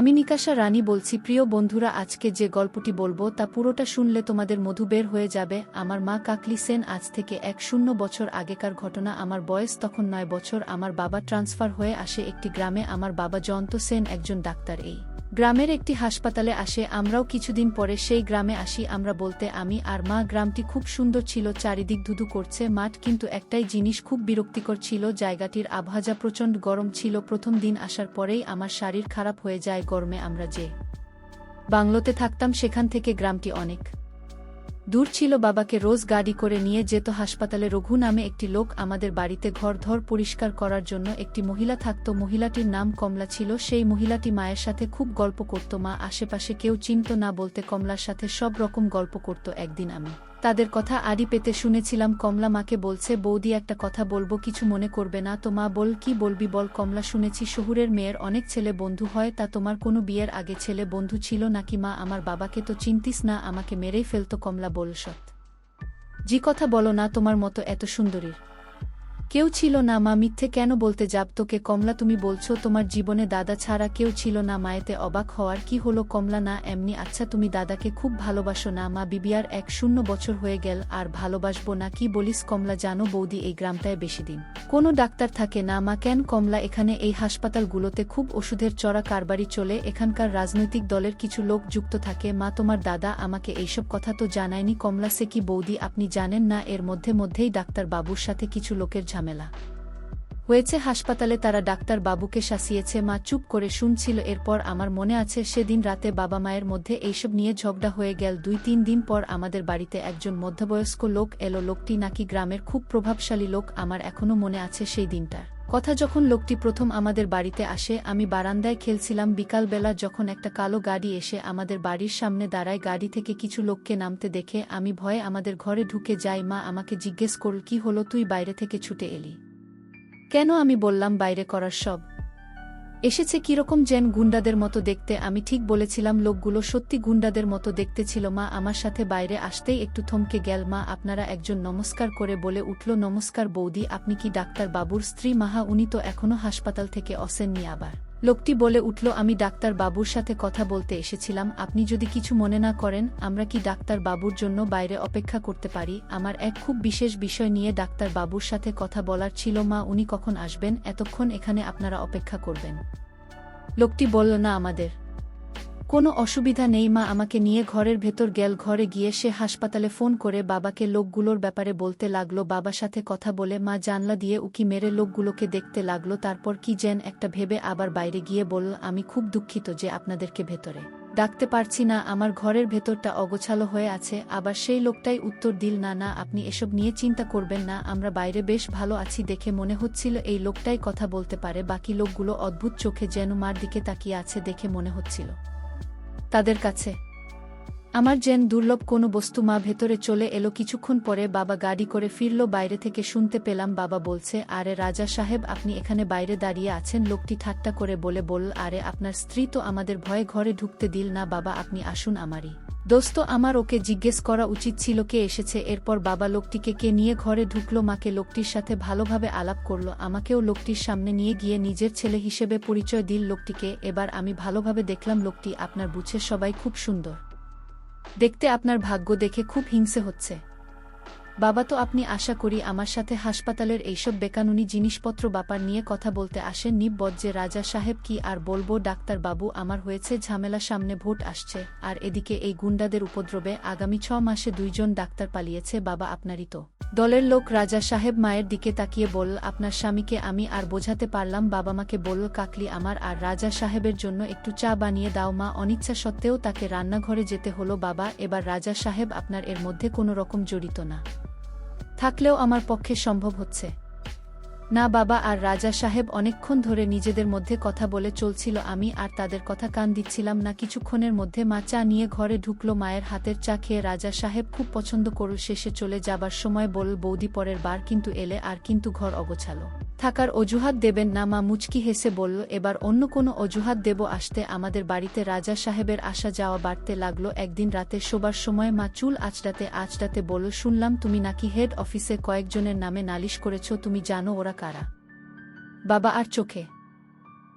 আমি নিকাশা রানী বলছি, প্রিয় বন্ধুরা, আজকে যে গল্পটি বলব, তা পুরোটা শুনলে তোমাদের মধু বের হয়ে যাবে। আমার মা কাকলি সেন আজ থেকে এক শূন্য বছর আগেকার ঘটনা। আমার বয়স তখন নয় বছর। আমার বাবা ট্রান্সফার হয়ে আসে একটি গ্রামে। আমার বাবা জয়ন্ত সেন একজন ডাক্তার এই। গ্রামের একটি হাসপাতালে আসে, আমরাও কিছুদিন পরে সেই গ্রামে আসি, আমরা বলতে আমি আর মা, গ্রামটি খুব সুন্দর ছিল, চারিদিক ধুধু করছে, মাঠ কিন্তু একটাই জিনিস খুব বিরক্তিকর ছিল, জায়গাটির আবহাওয়া প্রচণ্ড গরম ছিল, প্রথম দিন আসার পরেই আমার শরীর খারাপ হয়ে যায়, গরমে আমরা যে বাংলোতে থাকতাম, সেখান থেকে গ্রামটি অনেক দূর ছিল বাবাকে রোজ গাড়ি করে নিয়ে যেত হাসপাতালে রঘু নামে একটি লোক আমাদের বাড়িতে ঘর ধর পরিষ্কার করার জন্য একটি মহিলা থাকত। মহিলাটির নাম কমলা ছিল। সেই মহিলাটি মায়ের সাথে খুব গল্প করত। মা আশেপাশে কেউ চিনত না বলতে কমলার সাথে সব রকম গল্প করত একদিন আমি। তাদের কথা আড়ি পেতে শুনেছিলাম, কমলা মাকে বলছে, বৌদি একটা কথা বলব, কিছু মনে করবে না, তো মা বল, কি বলবি বল, কমলা শুনেছি শহুরের মেয়ের অনেক ছেলে বন্ধু হয়, তা তোমার কোনো বিয়ের আগে ছেলে বন্ধু ছিল নাকি মা? আমার বাবাকে তো চিন্তিস না, আমাকে মেরেই ফেলতো কমলা বল সৎ জি কথা বলো না, তোমার মতো এত সুন্দরীর। কেউ ছিল না, মা, মিথ্যে কেন বলতে যাব তোকে? কমলা, তুমি বলছো তোমার জীবনে দাদা ছাড়া কেউ ছিল না, মায়েতে অবাক হওয়ার কি হলো? কমলা, না, এমনি আচ্ছা তুমি দাদাকে খুব ভালোবাসো না, মা বিবিয়ার এক শূন্য বছর হয়ে গেল, আর ভালোবাসবো না, কি বলিস কমলা? জানো বৌদি, এই গ্রামটায় বেশি দিন কোনো ডাক্তার থাকে না, মা, কেন কমলা? এখানে এই হাসপাতালগুলোতে খুব ওষুধের চড়া কারবারি চলে, এখানকার রাজনৈতিক দলের কিছু লোক যুক্ত থাকে, মা, তোমার দাদা আমাকে এইসব কথা তো জানায়নি, কমলা, সে কি বৌদি? আপনি জানেন না, এর মধ্যে মধ্যেই ডাক্তার বাবুর সাথে কিছু লোকের ঝামেলা হয়েছে হাসপাতালে তারা ডাক্তার বাবুকে শাসিয়েছে, মা চুপ করে শুনছিল, এরপর আমার মনে আছে সেদিন রাতে বাবা মায়ের মধ্যে এইসব নিয়ে ঝগড়া হয়ে গেল। দুই তিন দিন পর আমাদের বাড়িতে একজন মধ্যবয়স্ক লোক এলো। লোকটি নাকি গ্রামের খুব প্রভাবশালী লোক, আমার এখনও মনে আছে সেই দিনটার। কথা যখন লোকটি প্রথম আমাদের বাড়িতে আসে, আমি বারান্দায় খেলছিলাম। বিকালবেলা যখন একটা কালো গাড়ি এসে আমাদের বাড়ির সামনে দাঁড়ায়, গাড়ি থেকে কিছু লোককে নামতে দেখে আমি ভয়ে আমাদের ঘরে ঢুকে যাই। মা আমাকে জিজ্ঞেস করল, কি হলো? তুই বাইরে থেকে ছুটে এলি? কেন? আমি বললাম, বাইরে করার সব এসেছে কীরকম যেন গুন্ডাদের মতো দেখতে, আমি ঠিক বলেছিলাম, লোকগুলো সত্যি গুন্ডাদের মতো দেখতে ছিল, মা, আমার সাথে বাইরে আসতেই একটু থমকে গেল, মা, আপনারা একজন নমস্কার করে বলে উঠল, নমস্কার বৌদি, আপনি কি ডাক্তার বাবুর স্ত্রী? মাহা উনি তো এখনও হাসপাতাল থেকে অসেননি আবার। লোকটি বলে উঠল, আমি ডাক্তার বাবুর সাথে কথা বলতে এসেছিলাম। আপনি যদি কিছু মনে না করেন, আমরা কি ডাক্তার বাবুর জন্য বাইরে অপেক্ষা করতে পারি? আমার এক খুব বিশেষ বিষয় নিয়ে ডাক্তার বাবুর সাথে কথা বলার ছিল মা, উনি কখন আসবেন? এতক্ষণ এখানে আপনারা অপেক্ষা করবেন। লোকটি বলল, না, আমাদের। কোনো অসুবিধা নেই, মা আমাকে নিয়ে ঘরের ভেতর গেল। ঘরে গিয়ে সে হাসপাতালে ফোন করে বাবাকে লোকগুলোর ব্যাপারে বলতে লাগল। বাবার সাথে কথা বলে মা জানলা দিয়ে উকি মেরে লোকগুলোকে দেখতে লাগল। তারপর কি যেন একটা ভেবে আবার বাইরে গিয়ে বলল, আমি খুব দুঃখিত যে আপনাদেরকে ভেতরে ডাকতে পারছি না। আমার ঘরের ভেতরটা অগোছালো হয়ে আছে। আবার সেই লোকটাই উত্তর দিল, না না, আপনি এসব নিয়ে চিন্তা করবেন না। আমরা বাইরে বেশ ভালো আছি দেখে মনে হচ্ছিল এই লোকটাই কথা বলতে পারে। বাকি লোকগুলো অদ্ভুত চোখে যেন মার দিকে তাকিয়ে আছে দেখে মনে হচ্ছিল। তাদের কাছে। আমার যেন দুর্লভ কোনো বস্তু মা ভেতরে চলে এলো কিছুক্ষণ পরে বাবা গাড়ি করে ফিরল বাইরে থেকে শুনতে পেলাম বাবা বলছে, আরে রাজা সাহেব, আপনি এখানে বাইরে দাঁড়িয়ে আছেন? লোকটি ঠাট্টা করে বলে, বল, আরে আপনার স্ত্রী তো আমাদের ভয়ে ঘরে ঢুকতে দিল না, বাবা, আপনি আসুন আমারই। দোস্ত, আমার ওকে জিজ্ঞেস করা উচিত ছিল কে এসেছে, এরপর বাবা লোকটিকে কে নিয়ে ঘরে ঢুকলো, মাকে লোকটির সাথে ভালোভাবে আলাপ করল, আমাকেও লোকটির সামনে নিয়ে গিয়ে নিজের ছেলে হিসেবে পরিচয় দিল লোকটিকে, এবার আমি ভালোভাবে দেখলাম লোকটি আপনার বুঝে সবাই খুব সুন্দর। দেখতে আপনার ভাগ্য দেখে খুব হিংসে হচ্ছে। বাবা তো আপনি আশা করি আমার সাথে হাসপাতালের এইসব বেকানুনি জিনিসপত্র ব্যাপার নিয়ে কথা বলতে আসেন যে রাজা সাহেব কি আর বলব, ডাক্তার বাবু আমার হয়েছে ঝামেলা সামনে ভোট আসছে, আর এদিকে এই গুন্ডাদের উপদ্রবে আগামী ছ মাসে দুইজন ডাক্তার পালিয়েছে, বাবা আপনারই তো। দলের লোক রাজা সাহেব মায়ের দিকে তাকিয়ে বলল, আপনার স্বামীকে আমি আর বোঝাতে পারলাম, বাবা মাকে বলল, কাকলি আমার আর রাজা সাহেবের জন্য একটু চা বানিয়ে দাও মা, অনিচ্ছা সত্ত্বেও তাকে রান্নাঘরে যেতে হলো, বাবা, এবার রাজা সাহেব আপনার এর মধ্যে কোনো রকম জড়িত না। থাকলেও আমার পক্ষে সম্ভব হচ্ছে। না বাবা আর রাজা সাহেব অনেকক্ষণ ধরে নিজেদের মধ্যে কথা বলে চলছিল, আমি আর তাদের কথা কান দিচ্ছিলাম না। কিছুক্ষণের মধ্যে মা চা নিয়ে ঘরে ঢুকলো, মায়ের হাতের চা খেয়ে রাজা সাহেব খুব পছন্দ করল শেষে চলে যাবার সময় বলল বৌদি পরের বার কিন্তু এলে আর কিন্তু ঘর অগোছালো। থাকার অজুহাত দেবেন না, মা মুচকি হেসে বলল, এবার অন্য কোনো অজুহাত দেব আসতে। আমাদের বাড়িতে রাজা সাহেবের আসা যাওয়া বাড়তে লাগল, একদিন রাতে শোবার সময় মা চুল আচড়াতে আচড়াতে বলল, শুনলাম তুমি নাকি হেড অফিসে কয়েকজনের নামে নালিশ করেছ, তুমি জানো ওরা কারা? বাবা আর চোখে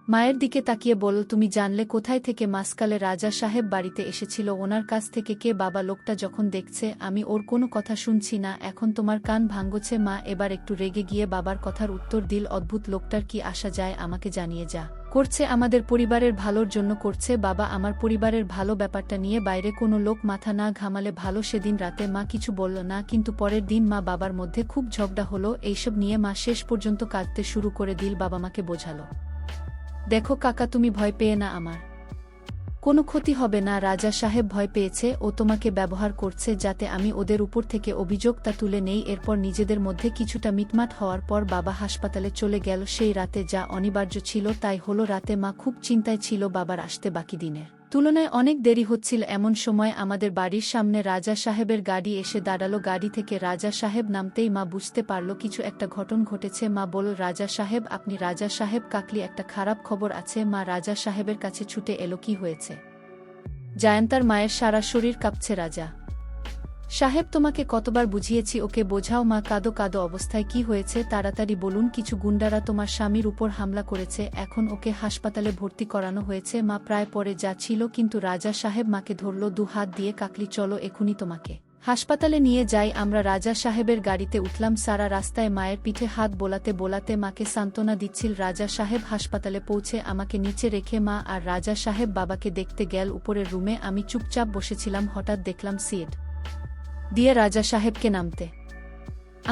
মায়ের দিকে তাকিয়ে বলল, তুমি জানলে কোথায় থেকে মাসকালে রাজা সাহেব বাড়িতে এসেছিল? ওনার কাছ থেকে কে বাবা লোকটা যখন দেখছে, আমি ওর কোনো কথা শুনছি না। এখন তোমার কান ভাঙ্গছে, মা। এবার একটু রেগে গিয়ে বাবার কথার উত্তর দিল, অদ্ভুত লোকটার কি আসা যায়? আমাকে জানিয়ে যা। করছে আমাদের পরিবারের ভালোর জন্য করছে। বাবা, আমার পরিবারের ভালো ব্যাপারটা নিয়ে বাইরে কোনো লোক মাথা না ঘামালে ভালো সেদিন রাতে মা কিছু বলল না, কিন্তু পরের দিন মা বাবার মধ্যে খুব ঝগড়া হলো। এইসব নিয়ে মা শেষ পর্যন্ত কাঁদতে শুরু করে দিল, বাবা মাকে বোঝালো। দেখো কাকা, তুমি ভয় পেয়ে না আমার। কোনো ক্ষতি হবে না, রাজা সাহেব ভয় পেয়েছে ও তোমাকে ব্যবহার করছে যাতে আমি ওদের উপর থেকে অভিযোগ তা তুলে নেই, এরপর নিজেদের মধ্যে কিছুটা মিটমাট হওয়ার পর বাবা হাসপাতালে চলে গেল। সেই রাতে যা অনিবার্য ছিল তাই হলো, রাতে মা খুব চিন্তায় ছিল বাবার আসতে বাকি দিনের। তুলনায় অনেক দেরি হচ্ছিল এমন সময় আমাদের বাড়ির সামনে রাজা সাহেবের গাড়ি এসে দাঁড়াল। গাড়ি থেকে রাজা সাহেব নামতেই মা বুঝতে পারল কিছু একটা ঘটন ঘটেছে। মা বলল, রাজা সাহেব, আপনি রাজা সাহেব কাকলি, একটা খারাপ খবর আছে। মা রাজা সাহেবের কাছে ছুটে এলো, কি হয়েছে? জায়ন্তার মায়ের সারা শরীর কাঁপছে রাজা। সাহেব, তোমাকে কতবার বুঝিয়েছি, ওকে বোঝাও মা, কাদো কাদো অবস্থায় কি হয়েছে, তাড়াতাড়ি বলুন, কিছু গুন্ডারা তোমার স্বামীর উপর হামলা করেছে, এখন ওকে হাসপাতালে ভর্তি করানো হয়েছে, মা প্রায় পরে যা ছিল, কিন্তু রাজা সাহেব মাকে ধরল, দু হাত দিয়ে কাকলি, চলো এখুনি তোমাকে। হাসপাতালে নিয়ে যাই, আমরা রাজা সাহেবের গাড়িতে উঠলাম, সারা রাস্তায় মায়ের পিঠে হাত বোলাতে বোলাতে মাকে সান্ত্বনা দিচ্ছিল, রাজা সাহেব হাসপাতালে পৌঁছে আমাকে নিচে রেখে মা আর রাজা সাহেব বাবাকে দেখতে গেল, উপরের রুমে আমি চুপচাপ বসেছিলাম, হঠাৎ দেখলাম সিট দিয়ে রাজা সাহেবকে নামতে।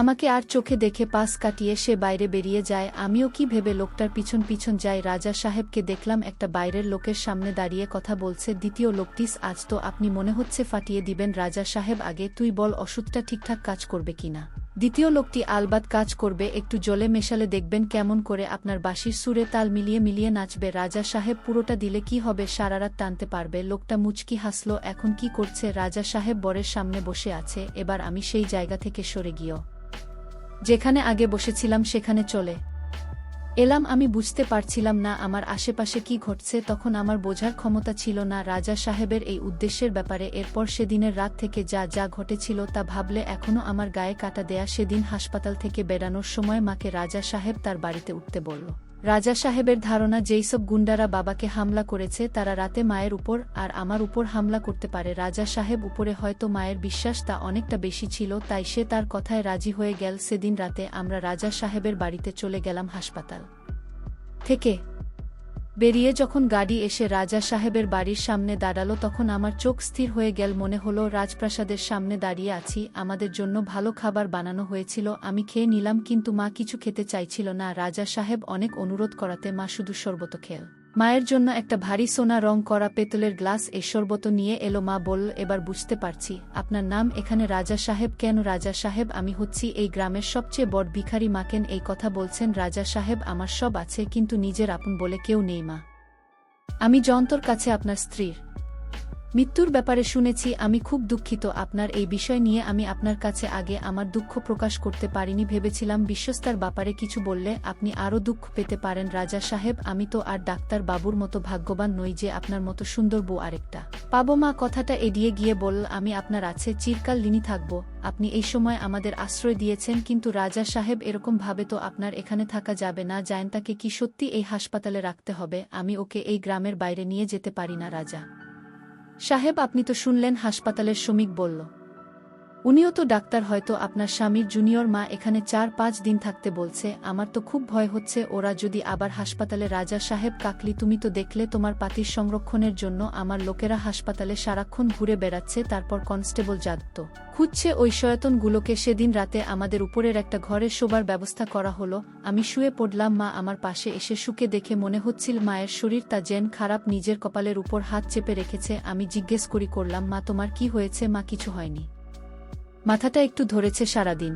আমাকে আর চোখে দেখে পাশ কাটিয়ে সে বাইরে বেরিয়ে যায়, আমিও কি ভেবে লোকটার পিছন পিছন যাই, রাজা সাহেবকে দেখলাম একটা বাইরের লোকের সামনে দাঁড়িয়ে কথা বলছে, দ্বিতীয় লোকটিস আজ তো আপনি মনে হচ্ছে ফাটিয়ে দিবেন রাজা সাহেব আগে, তুই বল, ওষুধটা ঠিকঠাক কাজ করবে কিনা? দ্বিতীয় লোকটি আলবাদ কাজ করবে, একটু জলে মেশালে দেখবেন কেমন করে আপনার বাঁশির সুরে তাল মিলিয়ে মিলিয়ে নাচবে। রাজা সাহেব পুরোটা দিলে কি হবে সারারাত টানতে পারবে? লোকটা মুচকি হাসল, এখন কি করছে? রাজা সাহেব বরের সামনে বসে আছে, এবার আমি সেই জায়গা থেকে সরে গিয়েও যেখানে আগে বসেছিলাম সেখানে চলে। এলাম, আমি বুঝতে পারছিলাম না আমার আশেপাশে কি ঘটছে, তখন আমার বোঝার ক্ষমতা ছিল না। রাজা সাহেবের এই উদ্দেশ্যের ব্যাপারে এরপর সেদিনের রাত থেকে যা যা ঘটেছিল তা ভাবলে এখনও আমার গায়ে কাটা দেয়া সেদিন হাসপাতাল থেকে বেড়ানোর সময় মাকে রাজা সাহেব তার বাড়িতে উঠতে বলল। রাজা সাহেবের ধারণা, যেইসব গুন্ডারা বাবাকে হামলা করেছে, তারা রাতে মায়ের উপর আর আমার উপর হামলা করতে পারে। রাজা সাহেব উপরে হয়তো মায়ের বিশ্বাস তা অনেকটা বেশি ছিল, তাই সে তার কথায় রাজি হয়ে গেল সেদিন রাতে আমরা রাজা সাহেবের বাড়িতে চলে গেলাম হাসপাতাল থেকে। বেরিয়ে যখন গাড়ি এসে রাজা সাহেবের বাড়ির সামনে দাঁড়াল, তখন আমার চোখ স্থির হয়ে গেল, মনে হলো রাজপ্রাসাদের সামনে দাঁড়িয়ে আছি, আমাদের জন্য ভালো খাবার বানানো হয়েছিল, আমি খেয়ে নিলাম, কিন্তু মা কিছু খেতে চাইছিল না। রাজা সাহেব অনেক অনুরোধ করাতে মা শুধু শরবত খেল মায়ের জন্য একটা ভারী সোনা রং করা পেতলের গ্লাস এ শরবত নিয়ে এলো মা বলল, এবার বুঝতে পারছি। আপনার নাম এখানে রাজা সাহেব কেন? রাজা সাহেব, আমি হচ্ছি এই গ্রামের সবচেয়ে বড় ভিখারি মাকেন এই কথা বলছেন? রাজা সাহেব, আমার সব আছে, কিন্তু নিজের আপন বলে কেউ নেই মা। আমি যন্তর কাছে আপনার স্ত্রীর মৃত্যুর ব্যাপারে শুনেছি, আমি খুব দুঃখিত। আপনার এই বিষয় নিয়ে আমি আপনার কাছে আগে আমার দুঃখ প্রকাশ করতে পারিনি, ভেবেছিলাম বিশ্বস্তার ব্যাপারে কিছু বললে আপনি আরও দুঃখ পেতে পারেন। রাজা সাহেব, আমি তো আর ডাক্তার বাবুর মতো ভাগ্যবান নই যে আপনার মতো সুন্দর বউ আরেকটা। পাবো মা, কথাটা এড়িয়ে গিয়ে বলল আমি আপনার আছে, চিরকাল লিনি থাকব। আপনি এই সময় আমাদের আশ্রয় দিয়েছেন, কিন্তু রাজা সাহেব এরকম ভাবে তো আপনার এখানে থাকা যাবে না। জায়ন্তাকে কি সত্যি এই হাসপাতালে রাখতে হবে? আমি ওকে এই গ্রামের বাইরে নিয়ে যেতে পারি না, রাজা। সাহেব আপনি তো শুনলেন হাসপাতালের শ্রমিক বলল। উনিও তো ডাক্তার, হয়তো আপনার স্বামীর জুনিয়র মা এখানে চার পাঁচ দিন থাকতে বলছে, আমার তো খুব ভয় হচ্ছে, ওরা যদি আবার হাসপাতালে রাজা সাহেব কাকলি, তুমি তো দেখলে তোমার পাতির সংরক্ষণের জন্য আমার লোকেরা হাসপাতালে সারাক্ষণ ঘুরে বেড়াচ্ছে, তারপর কনস্টেবল জাগত খুঁজছে ওই শয়তনগুলোকে সেদিন রাতে আমাদের উপরের একটা ঘরে শোবার ব্যবস্থা করা হলো, আমি শুয়ে পড়লাম, মা আমার পাশে এসে শুকে দেখে মনে হচ্ছিল মায়ের শরীর তা জেন খারাপ, নিজের কপালের উপর হাত চেপে রেখেছে, আমি জিজ্ঞেস করি করলাম, মা তোমার কি হয়েছে? মা, কিছু হয়নি। মাথাটা একটু ধরেছে সারাদিন।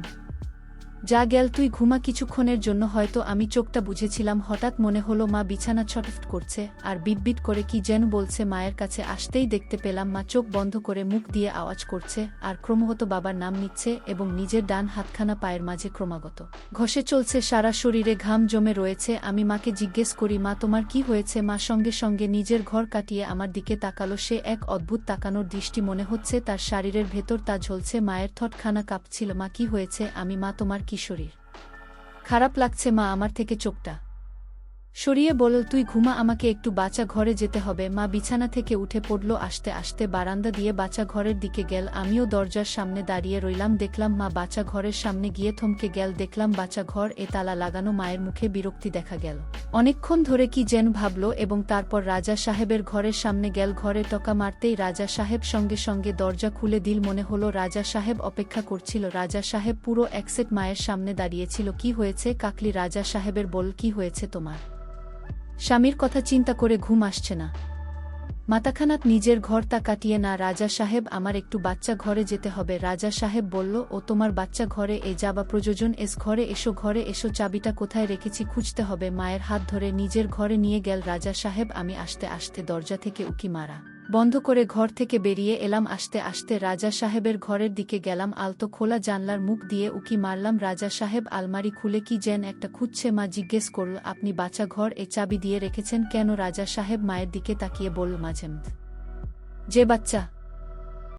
যা গেল, তুই ঘুমা কিছুক্ষণের জন্য হয়তো আমি চোখটা বুঝেছিলাম, হঠাৎ মনে হলো মা বিছানা ছটফট করছে, আর বিটবিট করে কি যেন বলছে মায়ের কাছে, আসতেই দেখতে পেলাম মা চোখ বন্ধ করে মুখ দিয়ে আওয়াজ করছে, আর ক্রমগত বাবার নাম নিচ্ছে এবং নিজের ডান হাতখানা পায়ের মাঝে ক্রমাগত। ঘষে চলছে সারা শরীরে ঘাম জমে রয়েছে, আমি মাকে জিজ্ঞেস করি, মা, তোমার কি হয়েছে? মা সঙ্গে সঙ্গে নিজের ঘর কাটিয়ে আমার দিকে তাকালো, সে এক অদ্ভুত তাকানোর দৃষ্টি মনে হচ্ছে, তার শারীরের ভেতর তা ঝলছে, মায়ের থটখানা কাঁপছিল, মা, কি হয়েছে? আমি, মা, তোমার কি শরীর খারাপ লাগছে মা আমার থেকে চোখটা। সরিয়ে বলল, তুই ঘুমা, আমাকে একটু বাচ্চা ঘরে যেতে হবে। মা বিছানা থেকে উঠে পড়ল, আসতে আসতে বারান্দা দিয়ে বাচ্চা ঘরের দিকে গেল। আমিও দরজার সামনে দাঁড়িয়ে রইলাম, দেখলাম মা বাচ্চা ঘরের সামনে গিয়ে থমকে গেল। দেখলাম বাচ্চা ঘর, এ তালা লাগানো, মায়ের মুখে বিরক্তি দেখা গেল। অনেকক্ষণ ধরে কি যেন ভাবল এবং তারপর রাজা সাহেবের ঘরের সামনে গেল। ঘরে টকা মারতেই রাজা সাহেব সঙ্গে সঙ্গে দরজা খুলে দিল। মনে হলো রাজা সাহেব অপেক্ষা করছিল। রাজা সাহেব পুরো একসেট মায়ের সামনে দাঁড়িয়েছিল। কি হয়েছে কাকলি? রাজা সাহেবের বল, কি হয়েছে তোমার? স্বামীর কথা চিন্তা করে ঘুম আসছে না। মাতাখানাত নিজের ঘর তা কাটিয়ে না, রাজা সাহেব, আমার একটু বাচ্চা ঘরে যেতে হবে। রাজা সাহেব বলল, ও তোমার বাচ্চা ঘরে, এ যাবা প্রযোজন, এস ঘরে, এসো ঘরে, এসো চাবিটা কোথায় রেখেছি খুঁজতে হবে। মায়ের হাত ধরে নিজের ঘরে নিয়ে গেল রাজা সাহেব, আমি আসতে আসতে দরজা থেকে উকি মারা। বন্ধ করে ঘর থেকে বেরিয়ে এলাম আসতে আসতে রাজা সাহেবের ঘরের দিকে গেলাম আলতো খোলা জানলার মুখ দিয়ে উকি মারলাম, রাজা সাহেব, আলমারি খুলে কি যেন একটা খুঁজছে মা, জিজ্ঞেস করল, আপনি বাচ্চা ঘর এ চাবি দিয়ে রেখেছেন কেন? রাজা সাহেব মায়ের দিকে তাকিয়ে বলল মাঝেম যে বাচ্চা?